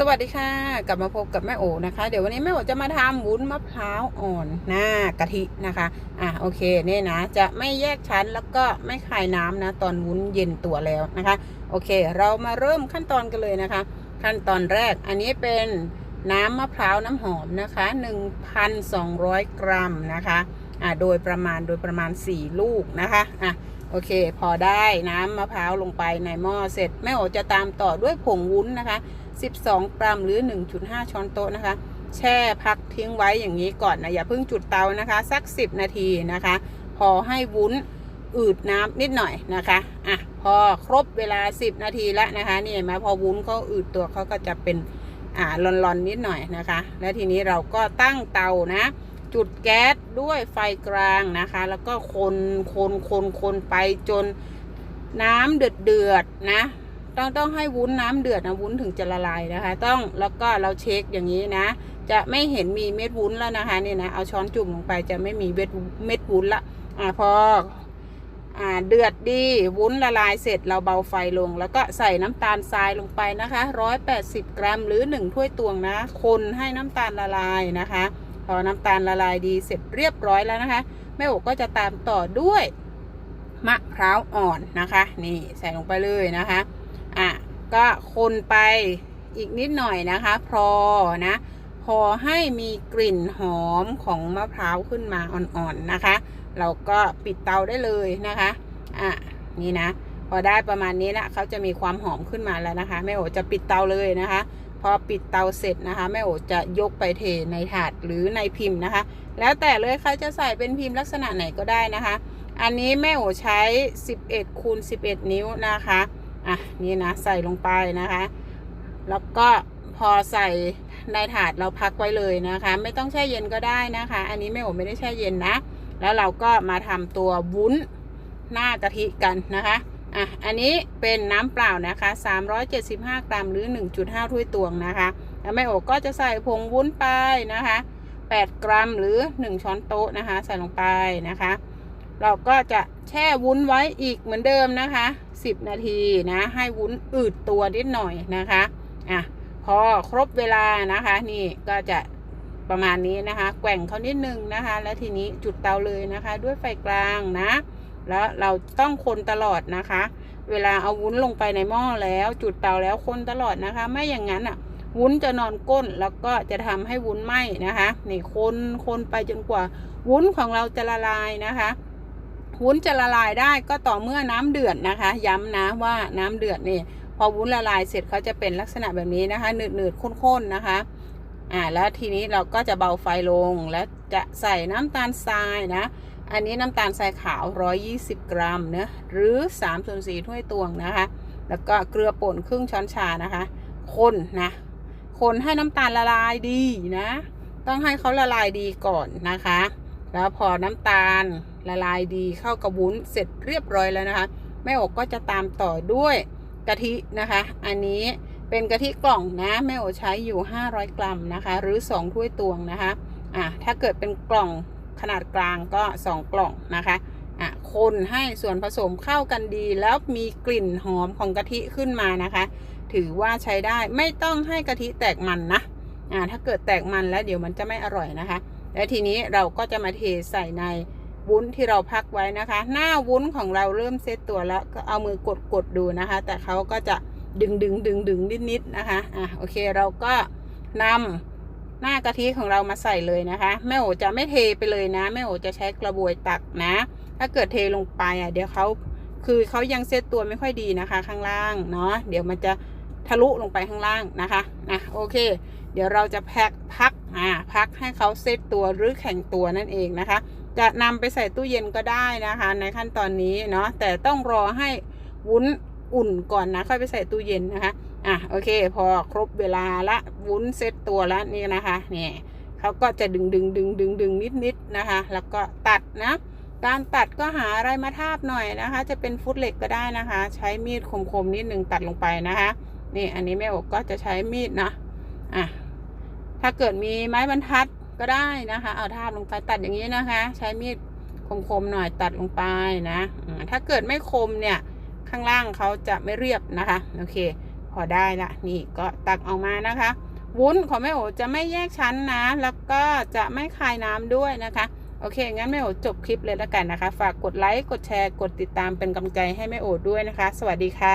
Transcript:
สวัสดีค่ะ กลับมาพบกับแม่โอนะคะ เดี๋ยววันนี้แม่โอจะมาทำวุ้นมะพร้าวอ่อนหน้ากะทินะคะอะโอเคเนี่ยนะ จะไม่แยกชั้นแล้วก็ไม่คายน้ำนะ ตอนวุ้นเย็นตัวแล้วนะคะ โอเค เรามาเริ่มขั้นตอนกันเลยนะคะ ขั้นตอนแรกอันนี้เป็นน้ำมะพร้าวน้ำหอมนะคะ 1,200 กรัมนะคะอะโดยประมาณโดยประมาณ 4 ลูกนะคะอะ โอเค พอได้น้ำมะพร้าวลงไปในหม้อเสร็จแม่โอจะตามต่อด้วยผงวุ้นนะคะ 12 กรัมหรือ 1.5 ช้อนโต๊ะนะคะ แช่พักทิ้งไว้อย่างนี้ก่อนนะอย่าเพิ่งจุดเตานะคะ สัก 10 นาทีนะคะ พอให้วุ้นอืดน้ำนิดหน่อยนะคะอะพอครบเวลา 10 นาทีแล้วนะคะนี่เห็นไหมพอวุ้นเขาอืดตัวเขาก็จะเป็นอ่าลอนๆนิดหน่อยนะคะ และทีนี้เราก็ตั้งเตานะ จุดแก๊สด้วยไฟกลางนะคะ แล้วก็คนคนคนคนไปจนน้ำเดือดเดือดนะ ต้องต้องให้วุ้นน้ำเดือดนะวุ้นถึงจะละลายนะคะ ต้องแล้วก็เราเช็คอย่างนี้นะ จะไม่เห็นมีเม็ดวุ้นแล้วนะคะนี่นะเอาช้อนจุ่มลงไปจะไม่มีเม็ดเม็ดวุ้นละอ่าพออ่าเดือดดีวุ้นละลายเสร็จเราเบาไฟลง แล้วก็ใส่น้ำตาลทรายลงไปนะคะ180 กรัมหรือ 1 ถ้วยตวงนะ คนให้น้ำตาลละลายนะคะ พอน้ำตาลละลายดีเสร็จเรียบร้อยแล้วนะคะแม่โอก็จะตามต่อด้วยมะพร้าวอ่อนนะคะ นี่ใส่ลงไปเลยนะคะอะก็คนไปอีกนิดหน่อยนะคะ พอนะพอให้มีกลิ่นหอมของมะพร้าวขึ้นมาอ่อนๆนะคะ เราก็ปิดเตาได้เลยนะคะอะนี่นะ พอได้ประมาณนี้ละเขาจะมีความหอมขึ้นมาแล้วนะคะแม่โอจะปิดเตาเลยนะคะ อปิดเตาเสร็จนะคะแม่โอจะยกไปเทในถาดหรือในพิมพ์นะคะ แล้วแต่เลยใครจะใส่เป็นพิมพ์ลักษณะไหนก็ได้นะคะ อันนี้แม่โอใช้ 11คูณ11 นิ้วนะคะอะนี่นะใส่ลงไปนะคะ แล้วก็พอใส่ในถาดเราพักไว้เลยนะคะ ไม่ต้องแช่เย็นก็ได้นะคะ อันนี้แม่โอไม่ได้แช่เย็นนะ แล้วเราก็มาทำตัววุ้นหน้ากะทิกันนะคะ อะ อันนี้เป็นน้ำเปล่านะคะ 375 กรัมหรือ 1.5 ถ้วยตวงนะคะแล้วแม่โอก็จะใส่ผงวุ้นไปนะคะ 8 กรัมหรือ 1 ช้อนโต๊ะนะคะ ใส่ลงไปนะคะ เราก็จะแช่วุ้นไว้อีกเหมือนเดิมนะคะ 10 นาทีนะ ให้วุ้นอืดตัวนิดหน่อยนะคะ อะ พอครบเวลานะคะ นี่ก็จะประมาณนี้นะคะ แกว่งเขานิดนึงนะคะ แล้วทีนี้จุดเตาเลยนะคะ ด้วยไฟกลางนะ แล้วเราต้องคนตลอดนะคะ เวลาเอาวุ้นลงไปในหม้อแล้ว จุดเตาแล้วคนตลอดนะคะ ไม่อย่างนั้นอะวุ้นจะนอนก้นแล้วก็จะทำให้วุ้นไหม้นะคะนี่คนคนไปจนกว่าวุ้นของเราจะละลายนะคะวุ้นจะละลายได้ก็ต่อเมื่อน้ำเดือดนะคะ ย้ำนะว่าน้ำเดือดนี่พอวุ้นละลายเสร็จเขาจะเป็นลักษณะแบบนี้นะคะหนืดหนืดๆข้นๆนะคะอ่าแล้วทีนี้เราก็จะเบาไฟลงแล้วจะใส่น้ำตาลทรายนะ อันนี้น้ำตาลทรายขาว 120 กรัมเนะหรือ3ส่วน4ถ้วยตวงนะคะ แล้วก็เกลือป่นครึ่งช้อนชานะคะ คนนะ คนให้น้ำตาลละลายดีนะ ต้องให้เขาละลายดีก่อนนะคะ แล้วพอน้ำตาลละลายดีเข้ากับวุ้นเสร็จเรียบร้อยแล้วนะคะ แม่อกก็จะตามต่อด้วยกะทินะคะ อันนี้เป็นกะทิกล่องนะแม่โอใช้อยู่ 500 กรัมนะคะ หรือ 2 ถ้วยตวงนะคะอะถ้าเกิดเป็นกล่อง ขนาดกลางก็ 2 กล่องนะคะอะคนให้ส่วนผสมเข้ากันดี แล้วมีกลิ่นหอมของกะทิขึ้นมานะคะ ถือว่าใช้ได้ไม่ต้องให้กะทิแตกมันนะอ่าถ้าเกิดแตกมันแล้วเดี๋ยวมันจะไม่อร่อยนะคะ และทีนี้เราก็จะมาเทใส่ในวุ้นที่เราพักไว้นะคะ หน้าวุ้นของเราเริ่มเซตตัวแล้วก็เอามือกดกดๆดูนะคะ แต่เขาก็จะดึงดึงดึงดึงนิดนิดๆนะคะอะโอเคเราก็นำ หน้ากะทิของเรามาใส่เลยนะคะแม่โอจะไม่เทไปเลยนะแม่โอจะใช้กระบวยตักนะ ถ้าเกิดเทลงไปอะเดี๋ยวเขาคือเขายังเซตตัวไม่ค่อยดีนะคะ ข้างล่างเนาะเดี๋ยวมันจะทะลุลงไปข้างล่างนะคะนะโอเค เดี๋ยวเราจะแพ็คพักอ่าพักให้เขาเซตตัวหรือแข็งตัวนั่นเองนะคะ จะนำไปใส่ตู้เย็นก็ได้นะคะ ในขั้นตอนนี้เนาะแต่ต้องรอให้วุ้นอุ่นก่อนนะค่อยไปใส่ตู้เย็นนะคะ อะโอเค พอครบเวลาละวุ้นเซตตัวแล้วนี่นะคะเนี่ยเขาก็จะดึงดึงดึงดึงดึงนิดนิดนะคะ แล้วก็ตัดนะ การตัดก็หาอะไรมาทาบหน่อยนะคะ จะเป็นฟุตเหล็กก็ได้นะคะ ใช้มีดคมๆนิดนึงตัดลงไปนะคะนี่อันนี้แม่อกก็จะใช้มีดนะอะถ้าเกิดมีไม้บรรทัดก็ได้นะคะ เอาทาบลงไปตัดอย่างนี้นะคะ ใช้มีดคมๆหน่อยตัดลงไปนะถ้าเกิดไม่คมเนี่ยข้างล่างเขาจะไม่เรียบนะคะ โอเค พอได้ละนี่ก็ตักออกมานะคะ วุ้นของแม่โอจะไม่แยกชั้นนะ แล้วก็จะไม่คายน้ำด้วยนะคะ โอเค งั้นแม่โอจบคลิปเลยแล้วกันนะคะ ฝากกดไลค์ กดแชร์ กดติดตามเป็นกำลังใจให้แม่โอด้วยนะคะ สวัสดีค่ะ